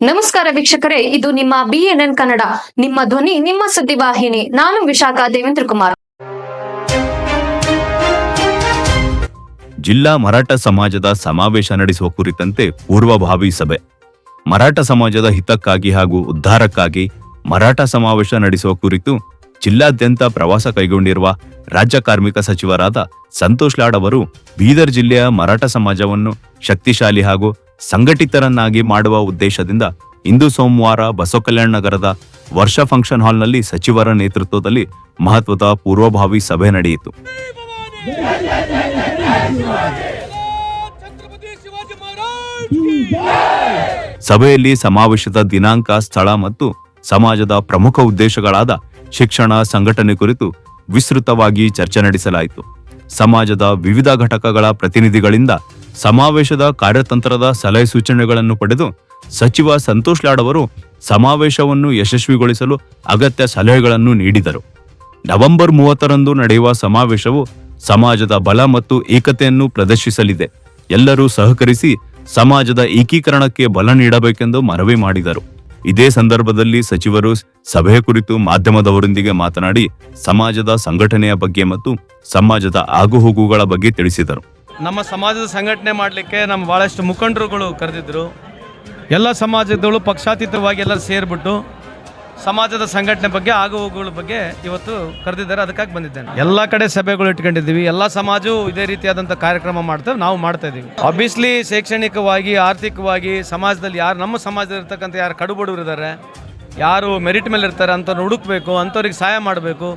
ನಮಸ್ಕಾರ ವೀಕ್ಷಕರೇ, ಇದು ನಿಮ್ಮ ಬಿಎನ್ಎನ್ ಕನ್ನಡ, ನಿಮ್ಮ ಧ್ವನಿ, ನಿಮ್ಮ ಸುದ್ದಿವಾಹಿನಿ ನಾನು ವಿಶಾಖ ದೇವೇಂದ್ರ ಕುಮಾರ್. ಜಿಲ್ಲಾ ಮರಾಠ ಸಮಾಜದ ಸಮಾವೇಶ ನಡೆಸುವ ಕುರಿತಂತೆ ಪೂರ್ವಭಾವಿ ಸಭೆ. ಮರಾಠ ಸಮಾಜದ ಹಿತಕ್ಕಾಗಿ ಹಾಗೂ ಉದ್ಧಾರಕ್ಕಾಗಿ ಮರಾಠ ಸಮಾವೇಶ ನಡೆಸುವ ಕುರಿತು ಜಿಲ್ಲಾದ್ಯಂತ ಪ್ರವಾಸ ಕೈಗೊಂಡಿರುವ ರಾಜ್ಯ ಕಾರ್ಮಿಕ ಸಚಿವರಾದ ಸಂತೋಷ್ ಲಾಡ್ ಅವರು ಬೀದರ್ ಜಿಲ್ಲೆಯ ಮರಾಠ ಸಮಾಜವನ್ನು ಶಕ್ತಿಶಾಲಿ ಹಾಗೂ ಸಂಘಟಿತರನ್ನಾಗಿ ಮಾಡುವ ಉದ್ದೇಶದಿಂದ ಇಂದು ಸೋಮವಾರ ಬಸವಕಲ್ಯಾಣ ನಗರದ ವರ್ಷ ಫಂಕ್ಷನ್ ಹಾಲ್ನಲ್ಲಿ ಸಚಿವರ ನೇತೃತ್ವದಲ್ಲಿ ಮಹತ್ವದ ಪೂರ್ವಭಾವಿ ಸಭೆ ನಡೆಯಿತು. ಸಭೆಯಲ್ಲಿ ಸಮಾವೇಶದ ದಿನಾಂಕ, ಸ್ಥಳ ಮತ್ತು ಸಮಾಜದ ಪ್ರಮುಖ ಉದ್ದೇಶಗಳಾದ ಶಿಕ್ಷಣ, ಸಂಘಟನೆ ಕುರಿತು ವಿಸ್ತೃತವಾಗಿ ಚರ್ಚೆ ನಡೆಸಲಾಯಿತು. ಸಮಾಜದ ವಿವಿಧ ಘಟಕಗಳ ಪ್ರತಿನಿಧಿಗಳಿಂದ ಸಮಾವೇಶದ ಕಾರ್ಯತಂತ್ರದ ಸಲಹೆ ಸೂಚನೆಗಳನ್ನು ಪಡೆದು ಸಚಿವ ಸಂತೋಷ್ ಲಾಡ್ ಅವರು ಸಮಾವೇಶವನ್ನು ಯಶಸ್ವಿಗೊಳಿಸಲು ಅಗತ್ಯ ಸಲಹೆಗಳನ್ನು ನೀಡಿದರು. ನವೆಂಬರ್ ಮೂವತ್ತರಂದು ನಡೆಯುವ ಸಮಾವೇಶವು ಸಮಾಜದ ಬಲ ಮತ್ತು ಏಕತೆಯನ್ನು ಪ್ರದರ್ಶಿಸಲಿದೆ. ಎಲ್ಲರೂ ಸಹಕರಿಸಿ ಸಮಾಜದ ಏಕೀಕರಣಕ್ಕೆ ಬಲ ನೀಡಬೇಕೆಂದು ಮನವಿ ಮಾಡಿದರು. ಇದೇ ಸಂದರ್ಭದಲ್ಲಿ ಸಚಿವರು ಸಭೆಯ ಕುರಿತು ಮಾಧ್ಯಮದವರೊಂದಿಗೆ ಮಾತನಾಡಿ, ಸಮಾಜದ ಸಂಘಟನೆಯ ಬಗ್ಗೆ ಮತ್ತು ಸಮಾಜದ ಆಗುಹೋಗುಗಳ ಬಗ್ಗೆ ತಿಳಿಸಿದರು. ನಮ್ಮ ಸಮಾಜದ ಸಂಘಟನೆ ಮಾಡಲಿಕ್ಕೆ ನಮ್ಮ ಭಾಳಷ್ಟು ಮುಖಂಡರುಗಳು ಕರೆದಿದ್ದರು ಎಲ್ಲ ಸಮಾಜದವಳು ಪಕ್ಷಾತೀತವಾಗಿ ಎಲ್ಲ ಸೇರಿಬಿಟ್ಟು ಸಮಾಜದ ಸಂಘಟನೆ ಬಗ್ಗೆ, ಆಗುಹೋಗುಗಳ ಬಗ್ಗೆ ಇವತ್ತು ಕರೆದಿದ್ದಾರೆ. ಅದಕ್ಕಾಗಿ ಬಂದಿದ್ದೇನೆ. ಎಲ್ಲ ಕಡೆ ಸಭೆಗಳು ಇಟ್ಕೊಂಡಿದ್ದೀವಿ. ಎಲ್ಲ ಸಮಾಜವು ಇದೇ ರೀತಿಯಾದಂಥ ಕಾರ್ಯಕ್ರಮ ಮಾಡ್ತೇವೆ. ನಾವು ಮಾಡ್ತಾ ಇದ್ದೀವಿ. ಆಬ್ವಿಯಸ್ಲಿ ಶೈಕ್ಷಣಿಕವಾಗಿ, ಆರ್ಥಿಕವಾಗಿ ಸಮಾಜದಲ್ಲಿ ಯಾರು, ನಮ್ಮ ಸಮಾಜದಲ್ಲಿ ಇರ್ತಕ್ಕಂಥ ಯಾರು ಕಡುಬಡವರು ಇದ್ದಾರೆ, ಯಾರು ಮೆರಿಟ್ ಮೇಲೆ ಇರ್ತಾರೆ ಅಂಥವ್ರು ಹುಡುಕ್ಬೇಕು, ಅಂಥವ್ರಿಗೆ ಸಹಾಯ ಮಾಡಬೇಕು,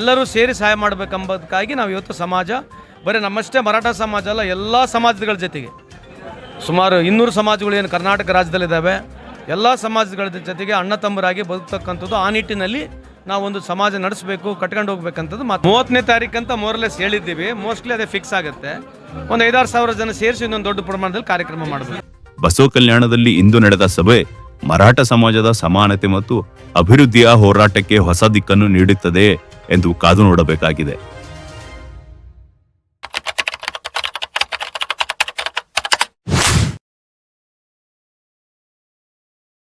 ಎಲ್ಲರೂ ಸೇರಿ ಸಹಾಯ ಮಾಡಬೇಕೆಂಬುದಕ್ಕಾಗಿ ನಾವು ಇವತ್ತು ಸಮಾಜ ಬರೀ ನಮ್ಮಷ್ಟೇ ಮರಾಠ ಸಮಾಜ ಅಲ್ಲ, ಎಲ್ಲ ಸಮಾಜಗಳ ಜೊತೆಗೆ. ಸುಮಾರು ಇನ್ನೂರು ಸಮಾಜಗಳು ಏನು ಕರ್ನಾಟಕ ರಾಜ್ಯದಲ್ಲಿದ್ದಾವೆ, ಎಲ್ಲ ಸಮಾಜಗಳ ಜೊತೆಗೆ ಅಣ್ಣ ತಮ್ಮರಾಗಿ ಬದುಕ್ತಕ್ಕಂಥದ್ದು ಆ ನಿಟ್ಟಿನಲ್ಲಿ ನಾವೊಂದು ಸಮಾಜ ನಡೆಸಬೇಕು, ಕಟ್ಕೊಂಡು ಹೋಗ್ಬೇಕಂತದ್ದು ಮತ್ತು ಮೂವತ್ತನೇ ತಾರೀಕಂತ ಮೋರ್ಲೆಸ್ ಹೇಳಿದ್ದೀವಿ ಮೋಸ್ಟ್ಲಿ ಅದೇ ಫಿಕ್ಸ್ ಆಗುತ್ತೆ. ಒಂದು ಐದಾರು ಸಾವಿರ ಜನ ಸೇರಿಸಿ ಇನ್ನೊಂದು ದೊಡ್ಡ ಪ್ರಮಾಣದಲ್ಲಿ ಕಾರ್ಯಕ್ರಮ ಮಾಡಬೇಕು. ಬಸವ ಕಲ್ಯಾಣದಲ್ಲಿ ಇಂದು ನಡೆದ ಸಭೆ ಮರಾಠ ಸಮಾಜದ ಸಮಾನತೆ ಮತ್ತು ಅಭಿವೃದ್ಧಿಯ ಹೋರಾಟಕ್ಕೆ ಹೊಸ ದಿಕ್ಕನ್ನು ನೀಡುತ್ತದೆ ಎಂದು ಕಾದು ನೋಡಬೇಕಾಗಿದೆ.